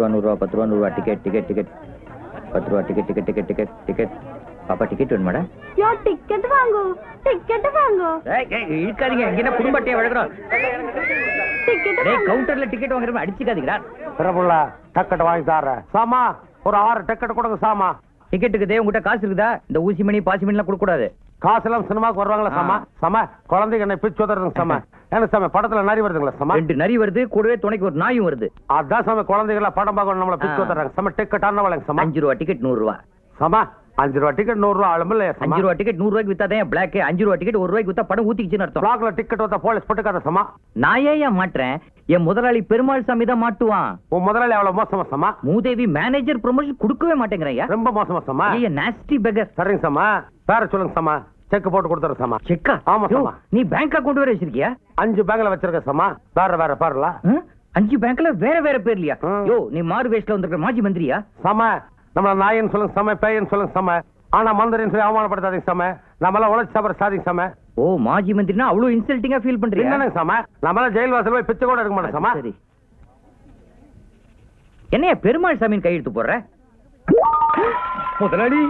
ரூபா நூறுரூவா பத்து ரூபா நூறுரூவா டிக்கெட் டிக்கெட் டிக்கெட் பத்து ரூபா ticket ticket ticket ticket ticket பாப்பா டிக்கெட் வேணுமாடா? யோ டிக்கெட் வாங்கு டிக்கெட் வாங்கு. ஏய், ஏய், இழுக்காதீங்க இங்க என்ன குடும்ப அட்டையை வழங்குறோம் டிக்கெட் டேய் கவுண்டர்ல டிக்கெட் வாங்குறப்ப அடிச்சுக்காதீங்கடா. பிரபுள்ள டிக்கெட் வாங்கி தர்றேன் சாமா ஒரு ஆறு டிக்கெட் கொடுங்க சாமா. டிக்கெட்டுக்கு தே உங்ககிட்ட காசு இருக்குதா? இந்த ஊசி மணி பாசி மணிலாம் கொடுக்க கூடாது காசெல்லாம் சினிமாக்கு வருவாங்களா சாமா சாமா குழந்தைங்க என்ன பிச்சு உதறதுங்க சாமா என்ன சாமி படத்துல நரி வருதுங்களா சாமா ரெண்டு நரி வருது கூடவே துணைக்கு ஒரு நாயும் வருது. அதான் சாமி குழந்தைங்கள படம் பார்க்கணும் நம்மள பிச்சு. உதறாங்க சாமா டிக்கெட் ஆன வளைங்க சாமா அஞ்சு ரூபா டிக்கெட் நூறு ரூபா. சாமா அஞ்சு ரூபா டிக்கெட் நூறு ரூபா ஆளும் இல்லையா சாமா அஞ்சு ரூபா டிக்கெட் நூறு ரூபாய்க்கு வித்தாதான் பிளாக் அஞ்சு ரூபா டிக்கெட் ஒரு ரூபாய்க்கு வித்தா படம் ஊத்திக்கிச்சுன்னு அர்த்தம். பிளாக்ல டிக்கெட் வந்தா போலீஸ் போட்டுக்காத சாமா நான் ஏன் ஏன் மாட்டுறேன்? என் முதலாளி பெருமாள் சாமி தான் மாட்டுவான். உன் முதலாளி அவ்வளவு மோசமா சாமா மூதேவி மேனேஜர் ப்ரொமோஷன் கொடுக்கவே மாட்டேங்கிறயா ரொம்ப மோசமா சாமா ஐயா நாஸ்டி பெகர் சரிங்க சாமா பேர சொல்லுங்க சாமா செக் போட்டு கொடுத்துறேன் சாமா செக்கா ஆமா, ஆமா. நீ பேங்க் அக்கவுண்ட் வேற வச்சிருக்கியா? அஞ்சு பேங்க்ல வச்சிருக்கேன் சாமா வேற வேற பாருல. ஆ? அஞ்சு பேங்க்ல வேற வேற பேர்லயா. யோ நீ மாறு வேஷ்ல வந்திருக்கிற மாஜி மந்திரியா? சம நம்மள நாயன்னு சொல்லுங்க சம பேயன்னு சொல்லுங்க சம. ஆனா மந்திரின்னு சொல்லி அவமானப்படுத்தாதீங்க சம. நம்மளாம் உழைச்சி சாப்பிட சாதிங்க சம. ஓ மாஜி மந்திரினா அவ்வளவு இன்சல்ட்டிங்கா ஃபீல் பண்றியா? என்னங்க சம? நம்மளாம் ஜெயில் வாசல் போய் பிச்சை கூட எடுக்க மாட்டோம் சம. சரி. என்னையா பெருமாள் சாமியின் கையெழுத்து போடுற? முதலாளி.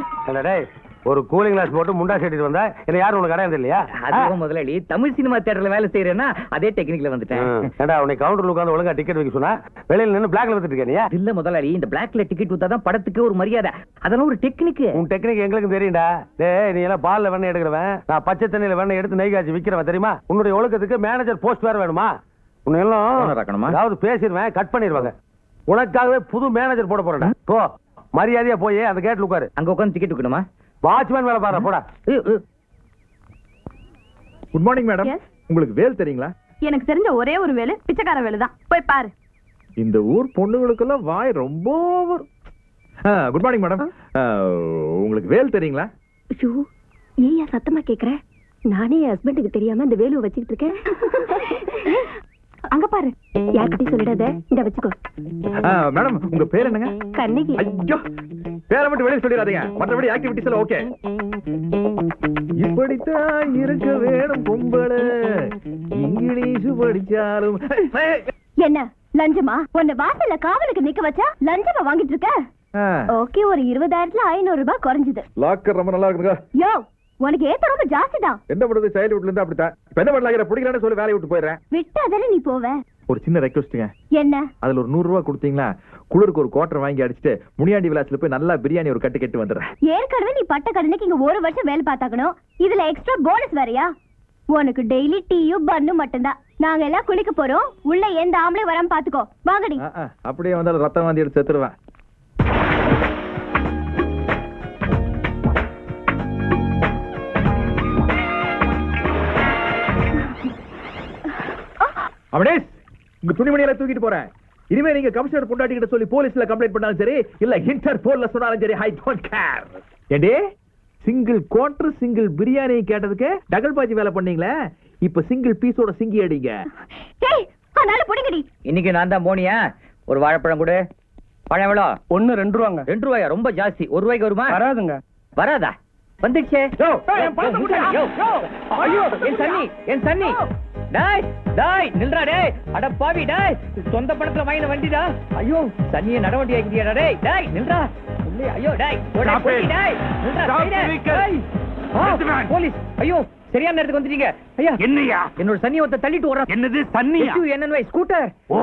ஒரு கூலிங் கிளாஸ் போட்டு முண்டா செட்டிட்டு வந்தா என்ன யாரும் உனக்கு அடையாது இல்லையா? அதுவும் முதலாளி. தமிழ் சினிமா தியேட்டர்ல வேலை செய்யறேன்னா அதே டெக்னிக்ல வந்துட்டேன். ஏண்டா உன்னை கவுண்டர்ல உட்காந்து ஒழுங்கா டிக்கெட் வைக்க சொன்னா வெளியில நின்னு பிளாக்ல வித்துட்டு இருக்க நீ? இல்ல முதலாளி. இந்த பிளாக்ல டிக்கெட் வித்தாதான் படத்துக்கு ஒரு மரியாதை. அதெல்லாம் ஒரு டெக்னிக் உன் டெக்னிக் எங்களுக்கு தெரியும்டா. டேய் நீ எல்லாம் பால்ல வெண்ணெய் எடுக்கிறவன். நான் பச்சை தண்ணியில வெண்ணெய் எடுத்து நெய் காய்ச்சி விக்கிறவன் தெரியுமா? உன்னுடைய ஒழுக்கத்துக்கு மேனேஜர் போஸ்ட் வேற வேணுமா? உன்னை எல்லாம்? அதாவது பேசிடுவேன் கட் பண்ணிடுவாங்க உனக்காகவே புது மேனேஜர் போட போறேன்டா. போ. மரியாதையா போய் அந்த கேட்ல உட்காரு. அங்க உட்காந்து டிக்கெட் விக்கணுமா? வாட்ச்மேன் வேலை பாரு போடா. Good morning madam. உங்களுக்கு வேல் தெரியுங்களா? எனக்கு தெரிஞ்ச ஒரே ஒரு வேலை பிச்சைக்கார வேலை தான். போய் பாரு. இந்த ஊர் பொண்ணுங்களுக்கெல்லாம் வாய் ரொம்ப குட் மார்னிங் மேடம் உங்களுக்கு வேல் தெரியுங்களா? ஐயோ ஏயா சத்தமா கேக்குற? நானே என் ஹஸ்பண்டுக்கு தெரியாம இந்த வேலுவை வச்சுக்கிட்டு இருக்கேன். அங்க பாரு. யார்கிட்டயும் சொல்லிடாத. இந்த வச்சுக்கோ. மேடம் உங்க பேர் என்னங்க? கண்ணகி. ஐயோ! பேரை மட்டும் வெளியே சொல்லிடாதீங்க. மற்றபடி ஆக்டிவிட்டிஸ் எல்லாம் ஓகே இப்படித்தான் இருக்க வேணும் பொம்பளை. இங்கிலீஷ் படிச்சாலும். என்ன லஞ்சமா? உன்னை வாசல்ல காவலுக்கு நிக்க வச்சா லஞ்சமா வாங்கிட்டு இருக்க? ஓகே ஒரு இருபதாயிரத்துல ஐநூறு ரூபாய் குறைஞ்சது. லாக்கர் ரொம்ப நல்லா இருக்குங்க யோ உனக்கு ஏத்த ரொம்ப ஜாஸ்தி தான். என்ன பண்றது சைல்ட்ஹுட்ல இருந்து அப்படித்தான். இப்ப என்ன பண்ணலாம் பிடிக்கலான்னு சொல்லி வேலையை விட்டு போயிடுறேன். விட்டு நீ போவ? ஒரு சின்ன ரெக்வஸ்ட்டுங்க என்ன? அதுல ஒரு நூறு ரூபாய் கொடுத்தீங்களா? குளிருக்கு ஒரு குவார்டர் வாங்கி அடிச்சுட்டு முனியாண்டி விலாஸ்ல போய் நல்லா பிரியாணி ஒரு கட்டு கட்டு வந்துடுறேன். ஏற்கனவே நீ பட்ட கடனுக்கு இங்க ஒரு வருஷம் வேலை பார்த்தாக்கணும். இதுல எக்ஸ்ட்ரா போனஸ் வேறயா? உனக்கு டெய்லி டீயும் பன்னும் மட்டும்தான். நாங்க எல்லாம் குளிக்க போறோம். உள்ள எந்த ஆம்பளை வராம பாத்துக்கோ. வாங்கடி. அப்படியே வந்தாலும் ரத்தம் வாந்தி எடுத்து செத்துருவேன். அப்படியே உங்க துணிமணியெல்லாம் தூக்கிட்டு போறேன். இனிமே நீங்க கமிஷனர் பொண்டாட்டி கிட்ட சொல்லி போலீஸ்ல கம்ப்ளைண்ட் பண்ணாலும் சரி இல்ல இன்டர் போல்ல சொன்னாலும் சரி ஐ டோன்ட் கேர் ஏண்டே? சிங்கிள் குவார்டர் சிங்கிள் பிரியாணி கேட்டதுக்கு டகல் பாஜி வேலை பண்ணீங்களே? இப்ப சிங்கிள் பீஸோட சிங்கி அடிங்க. டேய் அதனால புடிங்கடி. இன்னைக்கு நான் தான் போனியா ஒரு வாழைப்பழம் கொடு. பழம் எவ்வளோ? ஒண்ணு ரெண்டு ரூபாங்க. ரெண்டு ரூபாயா? ரொம்ப ஜாஸ்தி. ஒரு ரூபாய்க்கு வருமா? வராதுங்க. வராதா? வந்துச்சே என் சன்னி என் சன்னி. டாய் டாய் நில்றா டேய். அட பாவி டாய். சொந்த பணத்துல வாங்கின வண்டிடா. ஐயோ சன்னிய நடவண்டி ஆக்கிட்டியாடா டேய். டாய் நில்றா. ஐயோ டாய். டாய். நில்றா. டேய். போலீஸ். ஐயோ சரியான நேரத்துக்கு வந்துட்டீங்க. ஐயா. என்னையா? என்னோட சன்னி ஒருத்த தள்ளிட்டு ஓடுறான் என்னது தண்ணியா? என்னன்னு ஸ்கூட்டர் ஓ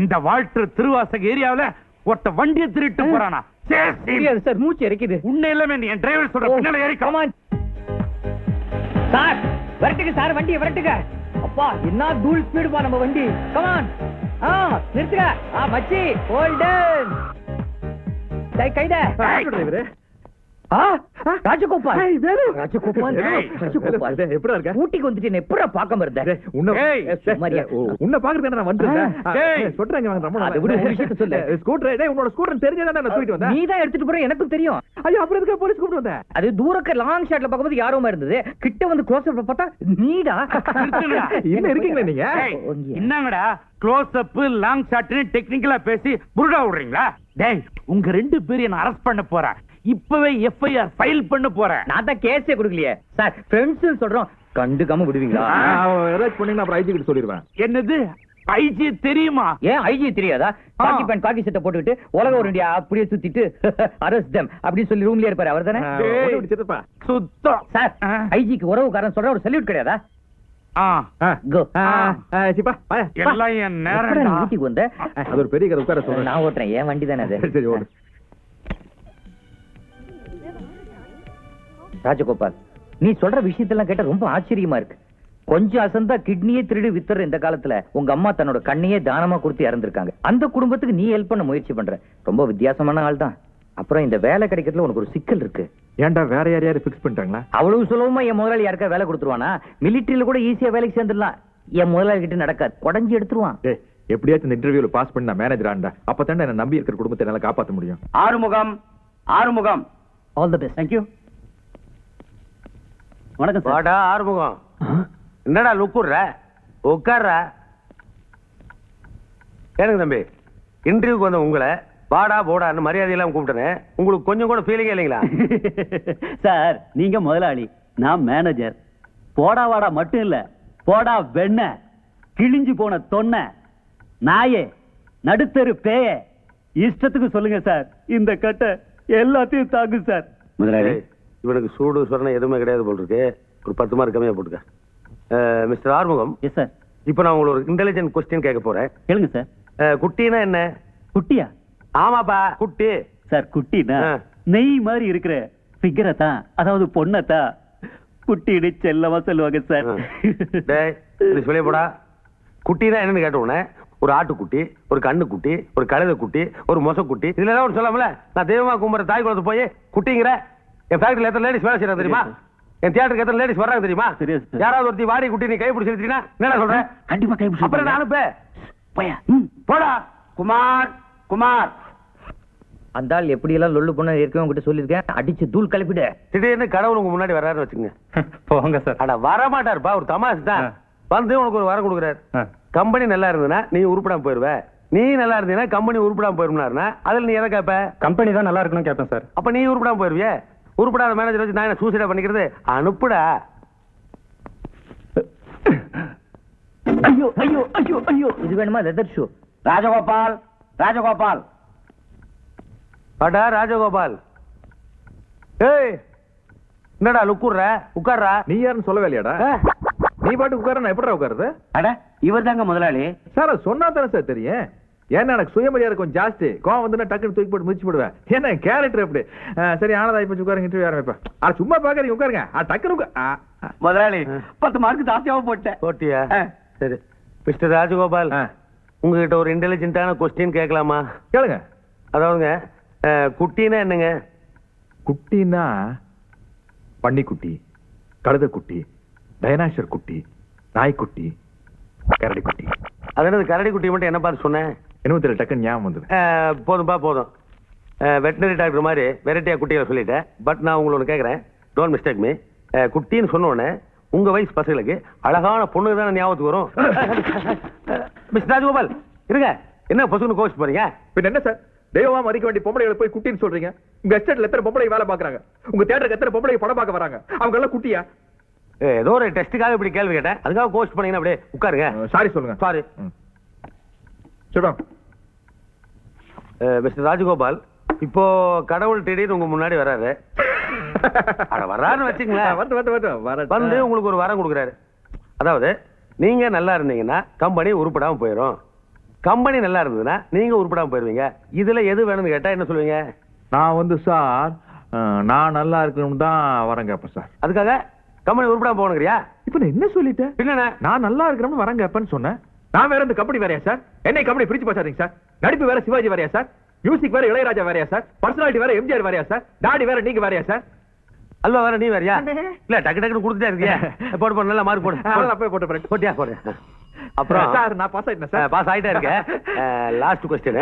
இந்த வாழ்த்து திருவாசக ஏரியாவுல ஒருத்த வண்டியை திருட்டு போறானா? சரி, சரி. மூச்சு இறக்குது உன்னை எல்லாமே என் டிரைவர் சொல்ற. பின்னால ஏறி. சார் வரட்டுங்க சார் வண்டியை வரட்டுங்க அப்பா என்ன தூள் ஸ்பீடுப்பா நம்ம வண்டி. கமான் ஆ நிறுத்துங்க. ஆ மச்சி ஹோல்டன் டை கைத. ஏய். ராஜகோபால். ராஜகோபால் ராஜகோபால் வேலு, எப்படிடா இருக்க? ஊட்டிக்கு வந்துட்டு எப்படா பார்க்காம இருந்த உன்னை- பார்க்கறதுக்கு நான் வந்துட்டேன். ஆ, டேய். சொல்றேங்க வாங்க, ரொம்ப அதை விடு, ஒரு விஷயத்தை சொல்லு. ஸ்கூட்டர், டேய், உன்னோட ஸ்கூட்டர் தெரிஞ்சதானே நான் தூக்கிட்டு வந்தேன். நீ தான் எடுத்துட்டு போற எனக்கும் தெரியும் ஐயோ, அப்புறம் எதுக்கு போலீஸ் கூப்பிட்டு வந்தேன்? அது தூரக்க லாங் ஷாட்ல பார்க்கும்போது யாரோமா இருந்தது கிட்ட வந்து க்ளோஸ் அப்ல பார்த்தா நீடா. இன்னும் இருக்கீங்களா நீங்க? என்னங்கடா க்ளோஸ் அப் லாங் ஷாட்னு டெக்னிக்கலா பேசி புருடா விடுறீங்களா டேய் உங்க ரெண்டு பேரையும் நான் அரெஸ்ட் பண்ண போறேன் இப்பவே எஃப்ஐஆர் ஃபைல் பண்ண போறேன். நான் தான் கேஸே கொடுக்கலையே. சார் ஃப்ரெண்ட்ஸ் சொல்றோம். கண்டுக்காம விடுவீங்களா? ஏதாச்சும் பண்ணீங்கன்னா அப்புறம் IG கிட்ட சொல்லிடுவேன். என்னது? ஐஜி தெரியுமா? ஏன் ஐஜி தெரியாதா. காக்கி பேண்ட் காக்கி சட்டை போட்டுக்கிட்டு உலக ஒரு இந்தியா அப்படியே சுத்திட்டு அரஸ்ட் தம் அப்படின்னு சொல்லி ரூம்லயே இருப்பாரு. அவர் தானே. சுத்தம். சார். ஐஜிக்கு உறவுக்காரன் சொல்ற ஒரு சல்யூட் கிடையாதா? வீட்டுக்கு வந்த? அது ஒரு பெரிய உட்கார சொல்றேன். நான் ஓட்டுறேன். ஏன் வண்டி தானே அது? ராஜகோபால் நீ சொல்ற விஷயத்தெல்லாம் கேட்டா ரொம்ப ஆச்சரியமா இருக்கு. கொஞ்சம் அசந்தா கிட்னியே திருடி வித்துற இந்த காலத்துல உங்க அம்மா தன்னோட கண்ணையே தானமா கொடுத்து இறந்திருக்காங்க. அந்த குடும்பத்துக்கு நீ ஹெல்ப் பண்ண முயற்சி பண்ற. ரொம்ப வித்தியாசமான ஆள் தான் அப்புறம் இந்த வேலை கிடைக்கிறதுல உனக்கு ஒரு சிக்கல் இருக்கு. ஏன்டா வேற யாரையாவது ஃபிக்ஸ் பண்ணிட்டாங்களா? அவ்வளவு சுலபமா என் முதலாளி யாருக்கா வேலை கொடுத்துருவானா? மிலிட்டரியில கூட ஈஸியா வேலைக்கு சேர்ந்துடலாம். என் முதலாளி கிட்ட நடக்காது. உடஞ்சி எடுத்துருவான். டேய் எப்படியாச்சும் இந்த இன்டர்வியூல பாஸ் பண்ணி மேனேஜர் ஆண்டா. அப்பதான் என்ன நம்பி இருக்கிற குடும்பத்தை என்னால காப்பாத்த முடியும். Arumugam. Arumugam. All the best thank you வணக்கம் சார். வாடா ஆறுமுகம். என்னடா லுக்குற உட்கார்ற. எனக்கு தம்பி இன்டர்வியூக்கு வந்த உங்களை வாடா போடான்னு மரியாதையெல்லாம் கூப்பிட்டேன். உங்களுக்கு கொஞ்சம் கூட ஃபீலிங்கே இல்லைங்களா? சார் நீங்க முதலாளி நான் மேனேஜர் போடா வாடா மட்டும் இல்ல போடா வெண்ண கிழிஞ்சு போன தொன்ன நாயே நடுத்தரு பேய இஷ்டத்துக்கு சொல்லுங்க சார். இந்த கட்டை எல்லாத்தையும் தாங்கும் சார். முதலாளி இவனுக்கு சூடு சொரணை எதுவுமே கிடையாது போல் இருக்கு ஒரு பத்து மார்க் கம்மியா போட்டுக்க. மிஸ்டர் ஆறுமுகம் எஸ் சார் இப்போ நான் உங்களுக்கு ஒரு இன்டெலிஜென்ட் கொஸ்டின் கேட்க போறேன். கேளுங்க சார் குட்டினா என்ன? குட்டியா? ஆமாப்பா குட்டி. சார் குட்டினா. நெய் மாதிரி இருக்கிற ஃபிகரை தான் அதாவது பொண்ணை தான். குட்டின்னு செல்லமா சொல்லுவாங்க சார் வெளியே போடா. குட்டினா என்னன்னு கேட்ட உடனே ஒரு ஆட்டுக்குட்டி ஒரு கண்ணுக்குட்டி ஒரு கழுதை குட்டி ஒரு மொசக்குட்டி இதுல ஏதாவது சொல்லாமல? நான் தெய்வமா கும்புற தாய் குளத்து போய் குட்டிங்கிற? என் ஃபேக்டரியில் எத்தனை லேடிஸ் வேலை செய்யறாங்க தெரியுமா? என் தியேட்டருக்கு எத்தனை லேடிஸ் வர்றாங்க தெரியுமா. யாராவது ஒருத்தி வாடி குட்டி நீ கை பிடிச்சிருந்தீங்கன்னா என்ன சொல்றேன்? கண்டிப்பா கை பிடிச்சு அப்புறம் நான் அனுப்பு போயா. ம். போடா. குமார் குமார். அந்த ஆள் எப்படி எல்லாம் லொல்லு பண்ண ஏற்கனவே உங்ககிட்ட சொல்லியிருக்கேன் அடிச்சு தூள் கிளப்பிடு திடீர்னு கடவுள் உங்க முன்னாடி வர்றாருன்னு வச்சுங்க போங்க சார். அட வர மாட்டாருப்பா ஒரு தமாஷ் தான். வந்து உனக்கு ஒரு வரம் கொடுக்குறாரு. கம்பெனி நல்லா இருந்ததுன்னா நீ உருப்படாம போயிருவ. நீ நல்லா இருந்தீங்கன்னா கம்பெனி உருப்படாம போயிருந்தாருன்னா அதுல நீ எதை கேப்ப? கம்பெனி தான் நல்லா இருக்கணும் கேட்பேன் சார். அப்ப நீ உருப்படாம போயிருவியே? உருப்படாத மேனேஜர் வச்சு நான் என்ன சூசைடா பண்ணிக்கிறது? அனுப்புடா. ஐயோ ஐயோ ஐயோ ஐயோ. இது வேணுமா லெதர் ஷூ ராஜகோபால் ராஜகோபால். அடா ராஜகோபால். ஏய் என்னடா லுக்குற உட்கார்றா. நீ யாருன்னு சொல்லவே இல்லையாடா? நீ பாட்டு உட்கார நான் எப்படா உட்காருது? அட இவர் தாங்க முதலாளி. சார் சொன்னா தானே சார் தெரியும்? ஏன்னா எனக்கு சுயமரியாதை கொஞ்சம் ஜாஸ்தி. கோவம் வந்து டக்குனு தூக்கி போட்டு மிதிச்சு போடுவேன். ஏன்னா கேரக்டர் எப்படி ஆ, சரி ஆனதா இப்ப உட்காருங்க இன்டர்வியூ ஆரம்பிப்பேன் ஆ சும்மா பாக்குறீங்க உட்காருங்க. ஆ டக்குனு உட்கா- ஆ, ஆ. முதலாளி பத்து மார்க் ஜாஸ்தியாவும் போட்டேன். போட்டியா. சரி. மிஸ்டர் ராஜகோபால். உங்ககிட்ட ஒரு இன்டெலிஜென்ட்டான கொஸ்டின் கேட்கலாமா? கேளுங்க. அதாவதுங்க குட்டினா என்னங்க? குட்டினா பன்னிக்குட்டி கழுதைக்குட்டி டைனாசர் குட்டி நாய்க்குட்டி கரடி குட்டி அது என்னது கரடி குட்டி மட்டும் என்ன பார்த்து சொன்னேன்? என்ன தெரியல டக்குன்னு ஞாபகம் வந்தது. போதும்பா போதும். வெட்டினரி டாக்டர் மாதிரி வெரைட்டியா குட்டிகளை சொல்லிட்டேன். பட் நான் உங்களை ஒன்று கேட்குறேன் டோன்ட் மிஸ்டேக் மீ குட்டின்னு சொன்ன உடனே உங்க வயசு பசங்களுக்கு அழகான பொண்ணுங்க தானே ஞாபகத்துக்கு வரும். மிஸ்டர் ராஜகோபால் இருங்க. என்ன பசுன்னு கோச்சு போறீங்க? பின்ன என்ன சார்? தெய்வமா மதிக்க வேண்டிய பொம்பளைகளை போய் குட்டின்னு சொல்றீங்க? உங்க எஸ்டேட்ல எத்தனை பொம்பளை வேலை பாக்குறாங்க உங்க தேட்டருக்கு எத்தனை பொம்பளை படம் பார்க்க வராங்க? அவங்க எல்லாம் குட்டியா ஏதோ ஒரு டெஸ்ட்டுக்காக இப்படி கேள்வி கேட்டேன். அதுக்காக கோச் பண்ணீங்கன்னா அப்படியே உட்காருங்க. சாரி சொல்லுங்க. சாரி சொல்லுங்க மிஸ்டர் ராஜகோபால் இப்போ கடவுள் திடீர்னு உங்க முன்னாடி வராரு. அட வர்றாருன்னு வச்சுங்களேன். வந்து வந்து வந்து வர வந்து உங்களுக்கு ஒரு வரம் கொடுக்குறாரு. அதாவது நீங்க நல்லா இருந்தீங்கன்னா கம்பெனி உருப்படாம போயிடும் கம்பெனி நல்லா இருந்ததுன்னா நீங்க உருப்படாம போயிருவீங்க. இதுல எது வேணும்னு கேட்டா என்ன சொல்லுவீங்க? நான் வந்து சார் நான் நல்லா இருக்கணும் தான் வரேன் கேப்பேன் சார். அதுக்காக கம்பெனி உருப்படாம போகணுங்கிறியா? இப்ப நான் என்ன சொல்லிட்டேன்? பின்ன நான் நல்லா இருக்கணும்னு வரேன் கேப்பேன்னு சொன்னேன். நான் வேற இந்த கம்பெனி வேறையா சார்? என்னை கம்பெனி பிரிச்சு பேசாதீங்க சார். நடிப்பு வேற சிவாஜி வேறையா சார்? மியூசிக் வேற இளையராஜா வேறையா சார்? பர்சனாலிட்டி வேற எம்ஜிஆர் வேறையா சார்? டாடி வேற நீங்க வேறையா சார்? அல்வா வேற நீ வேறியா? இல்ல டக்கு டக்குன்னு கொடுத்துட்டே இருக்கியா. போடு போடு நல்லா மார்க் போடு. அதெல்லாம் போய் போட்டு போறேன். போட்டியா? போடு. அப்புறம்? சார் நான் பாஸ் ஆயிட்டேன் சார். பாஸ் ஆயிட்டே இருக்க லாஸ்ட் கொஸ்டின்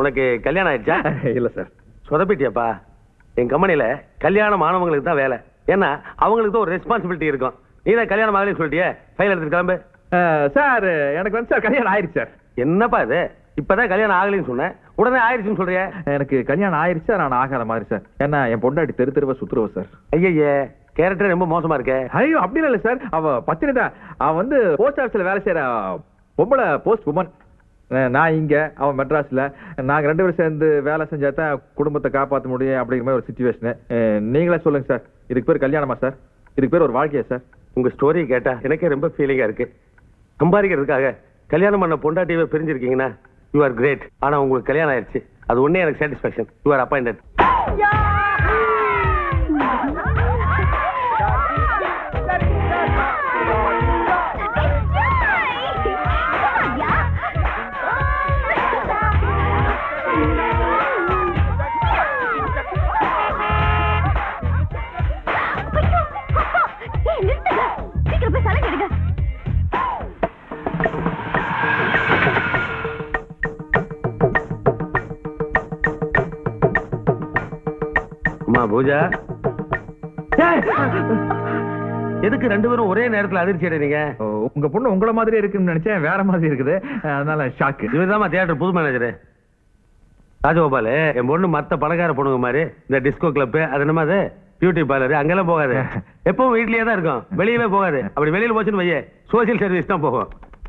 உனக்கு கல்யாணம் ஆயிடுச்சா? இல்ல சார். சொதப்பிட்டியாப்பா? என் கம்பெனில கல்யாணம் ஆனவங்களுக்கு தான் வேலை. ஏன்னா அவங்களுக்கு தான் ஒரு ரெஸ்பான்சிபிலிட்டி இருக்கும். நீ தான் கல்யாணம் ஆகலைன்னு சொல்லிட்டியே? ஃபைல் எடுத்துட்டு கிளம்பு. சார் எனக்கு வந்து சார் கல்யாணம் ஆயிருச்சு சார். என்னப்பா இது? இப்பதான் கல்யாணம் ஆகலைன்னு சொன்னேன் உடனே ஆயிடுச்சுன்னு சொல்றியே? எனக்கு கல்யாணம் ஆயிருச்சு சார் நான் ஆகாத மாதிரி சார். ஏன்னா என் பொண்டாட்டி தெரு தெருவா சுத்துருவ சார். ஐயய்யே கேரக்டர் ரொம்ப மோசமா இருக்கே. ஐயோ அப்படி இல்ல சார். அவ பத்தினி தான் அவ வந்து போஸ்ட் ஆபீஸ்ல வேலை செய்யற பொம்பளை போஸ்ட் உமன் நான் இங்க அவன் மெட்ராஸ்ல. நாங்க ரெண்டு பேரும் சேர்ந்து வேலை செஞ்சா தான் குடும்பத்தை காப்பாற்ற முடியும் அப்படிங்கிற மாதிரி ஒரு சுச்சுவேஷன் நீங்களே சொல்லுங்க சார். இதுக்கு பேர் கல்யாணமா சார்? இதுக்கு பேர் ஒரு வாழ்க்கையா சார்? உங்க ஸ்டோரி கேட்டா எனக்கே ரொம்ப ஃபீலிங்கா இருக்கு. சம்பாதிக்கிறதுக்காக கல்யாணம் பண்ண பொண்டாட்டியவே பிரிஞ்சிருக்கீங்கன்னா யூ ஆர் கிரேட் ஆனா உங்களுக்கு கல்யாணம் ஆயிடுச்சு. அது ஒன்னே எனக்கு சாட்டிஸ்ஃபேக்ஷன் யூ ஆர் அப்பாயிண்டட் அம்மா பூஜா? எதுக்கு ரெண்டு பேரும் ஒரே நேரத்துல அதிர்ச்சி அடைறீங்க? உங்க பொண்ணு உங்கள மாதிரி இருக்குன்னு நினைச்சேன் வேற மாதிரி இருக்குது. அதனால ஷாக்கு இவர்தாம்மா தியேட்டர் புது மேனேஜர் ராஜகோபால் என் பொண்ணு மத்த பணக்கார பொண்ணுங்க மாதிரி இந்த டிஸ்கோ கிளப் அது என்னமா அது? பியூட்டி பார்லர் அங்கெல்லாம் போகாது. எப்பவும் வீட்லயே தான் இருக்கும். வெளியவே போகாது. அப்படி வெளியில போச்சுன்னு வையே சோசியல் சர்வீஸ் தான் போகும்.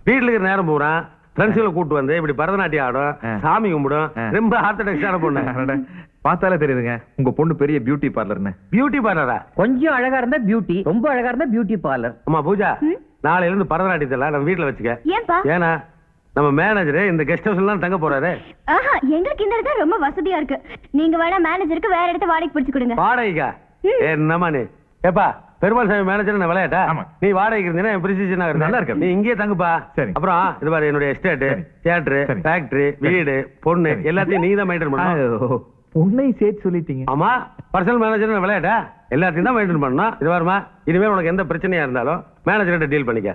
வீட்டுல இருக்கிற நேரம் போறான் ஃப்ரெண்ட்ஸுகளை கூட்டு வந்து இப்படி பரதநாட்டியம் ஆடும். சாமி கும்பிடும். ரொம்ப அட்டாக் பொண்ணு. பார்த்தாலே தெரியுதுங்க. உங்க பொண்ணு பெரிய பியூட்டி பார்லர்னு பியூட்டி பார்லரா கொஞ்சம் அழகா இருந்தா பியூட்டி ரொம்ப அழகா இருந்தா பியூட்டி பார்லர் அம்மா பூஜா நாளையில இருந்து பரதநாட்டியத்தெல்லாம் நம்ம வீட்டுல வச்சுக்க. ஏன்னா நம்ம மேனேஜர் இந்த கெஸ்ட் ஹவுஸ்ல எல்லாம் தங்க போறாரு. ஆஹா எங்களுக்கு இந்த இடத்துல ரொம்ப வசதியா இருக்கு. நீங்க வேணா மேனேஜருக்கு வேற இடத்த வாடகை பிடிச்சு கொடுங்க. வாடகைக்கா? என்னம்மா நீ? ஏப்பா பெருமாள் சாமி மேனேஜர் நான் விளையாட்டா. நீ வாடகைக்கு இருந்தீங்கன்னா என் பிரிசிஷன் நல்லா இருக்கு. நீ இங்கேயே தங்குப்பா சரி. அப்புறம் இது பாரு என்னுடைய எஸ்டேட். தியேட்டர். ஃபேக்டரி வீடு பொண்ணு. எல்லாத்தையும் நீ தான் மெயின்டைன் பண்ணணும் பொண்ணை சேர்த்து சொல்லிட்டீங்க ஆமா பர்சனல் மேனேஜர் விளையாட்டா எல்லாத்தையும் தான் மெயின்டைன் பண்ணணும் இது வருமா இனிமே உனக்கு எந்த பிரச்சனையா இருந்தாலும் மேனேஜர்கிட்ட டீல் பண்ணிக்க.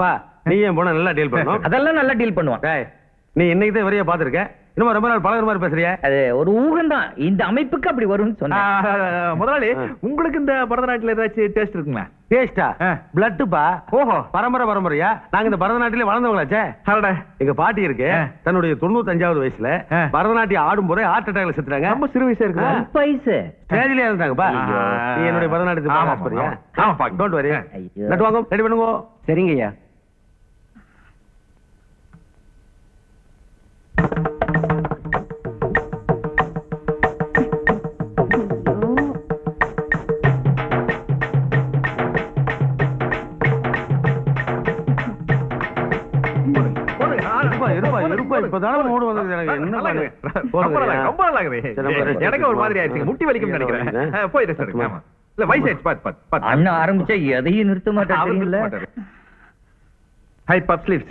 பா நீ என் பொண்ணை நல்லா டீல் பண்ணணும் அதெல்லாம் நல்லா டீல் பண்ணுவான் நீ இன்னைக்கு தான் வரைய பாத்துருக்க இன்னும் ரொம்ப நாள் பழகுற மாதிரி பேசுறிய? அது ஒரு ஊகம் தான் இந்த அமைப்புக்கு அப்படி வரும்னு சொன்னேன். முதலாளி. உங்களுக்கு இந்த பரதநாட்டில ஏதாச்சும் டேஸ்ட் இருக்குங்களா? டேஸ்டா. பிளட்டுப்பா ஓஹோ. பரம்பரை பரம்பரையா? நாங்க இந்த பரதநாட்டிலே வளர்ந்தவங்களாச்சே? அடடே, எங்க பாட்டி இருக்கு. தன்னுடைய தொண்ணூத்தஞ்சாவது வயசுல ஆ. பரதநாட்டியம் ஆடும் போதே ஹார்ட் அட்டாக்ல செத்துறாங்க ரொம்ப சிறு வயசா இருக்குது? ஆ. வயசு ஸ்டேஜ்லயே இருந்தாங்கப்பா என்னுடைய பரதநாட்டியத்தை ஆமா, பார்க்க போறியா ஆமா. ஆமா, பாக்க. Don't worry. நட்டு வாங்க. ரெடி பண்ணுங்க. சரிங்க இப்பதானே மூடு வந்தது எனக்கு. என்ன ரொம்ப நல்லா. இருக்குது. சரி, ஒரு. மாதிரி ஆயிடுச்சு முட்டி வலிக்கும் நினைக்கிறேன். ஆ. ஆ, போய் ரெஸ்ட் எடுங்க ஆமா. இல்ல வயசாயிடுச்சு பாத்து பாத்து பாத்து. அண்ணன் ஆரம்பிச்சா எதையும் நிறுத்த மாட்டேன் ஹை பப் ஸ்லீவ்ஸ்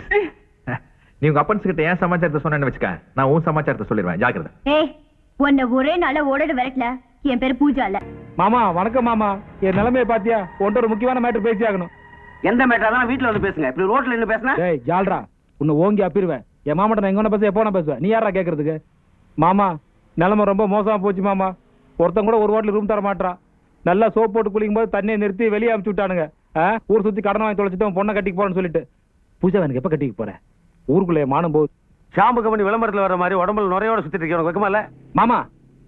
நீ உங்க அப்பன்ஸ் கிட்ட ஏன் சமாச்சாரத்தை சொன்னேன்னு வச்சுக்க. நான் உன் சமாச்சாரத்தை சொல்லிடுவேன். ஜாக்கிரதை. ஏய் உன்னை ஒரே நாள ஓடடு விரட்டல. என் பேரு பூஜா இல்ல. மாமா வணக்கம் மாமா. என் நிலைமையை பாத்தியா? ஒரு முக்கியமான மேட்டர் பேசி ஆகணும் எந்த மேட்டரா தான் வீட்ல வந்து பேசுங்க. இப்படி ரோட்ல நின்னு பேசினா? டேய் ஜால்ரா. உன்னை ஓங்கி அப்பிருவேன் என் மாமாட்ட நான் எங்க வேணா பேச எப்போ நான் பேசுவேன். நீ யாரா கேக்குறதுக்கு? மாமா நிலைமை ரொம்ப மோசமா போச்சு மாமா. ஒருத்தன் கூட ஒரு ஹோட்டல் ரூம் தர மாட்டான் நல்லா சோப் போட்டு குளிக்கும் போது தண்ணியை நிறுத்தி வெளியே அமுச்சு விட்டானுங்க? ஊர் சுத்தி கடன் வாங்கி தொலைச்சிட்டு பொண்ணை கட்டிக்கு போறேன்னு சொல்லிட்டு. பூஜா எனக்கு எப்ப கட்டிக்க போறேன் ஊருக்குள்ளே மானம் போகுது. ஷாம்பு கம்பெனி விளம்பரத்துல வர மாதிரி உடம்புல நுரையோட சுத்திட்டு இருக்கேன். உனக்கு வெக்கமா இல்ல? மாமா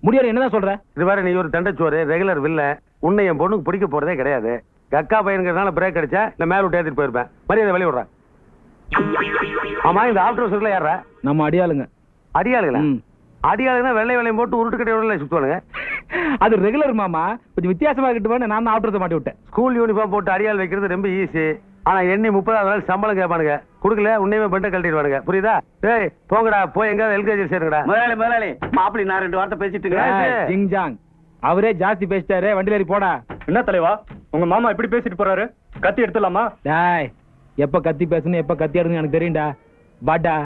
முடியாது என்னதான் சொல்ற? இது வேற நீ ஒரு தண்டச்சோறு ரெகுலர் வில்ல உன்னை என் பொண்ணுக்கு பிடிக்க போறதே கிடையாது. எங்க அக்கா பையனுங்கிறதுனால பிரேக் அடிச்சா இல்ல மேல விட்டு ஏத்திட்டு போயிருப்பேன். மரியாதை வெளிய விடுறேன் ஆமா இந்த ஆஃப்டர் ஹவுஸ்ல யாரா நம்ம அடியாளுங்க. அடியாளுங்களா. அடியாளுங்கன்னா வெள்ளை வெள்ளையும் போட்டு உருட்டு கட்டையோட சுத்துவானுங்க. அது ரெகுலர் மாமா. கொஞ்சம் வித்தியாசமா கிட்டு நான் தான் ஆப்டரத்தை மாட்டி விட்டேன். ஸ்கூல் யூனிஃபார்ம் போட்டு அடியாள் வைக்கிறது ரொம்ப ஈஸி ஆனா எண்ணி முப்பதாவது நாள் சம்பளம் கேட்பானுங்க. கொடுக்கல உன்னையுமே பெட்டை கழட்டிடுவானுங்க. புரியுதா? டேய் போங்கடா. போய் எங்க எல்கேஜி சேருங்கடா. முதலாளி முதலாளி மாப்பிள்ளை நான் ரெண்டு வார்த்தை பேசிட்டு ஏய், இருக்கிறேன் ஜிங் ஜாங். அவரே ஜாஸ்தி பேசிட்டாரு. வண்டியில ஏறி போடா. என்ன தலைவா? உங்க மாமா இப்படி பேசிட்டு போறாரு? கத்தி எடுத்துலாமா டேய் எப்ப கத்தி பேசணும் எப்ப கத்தி எடுக்கணும் எனக்கு தெரியும்டா. பாட்டா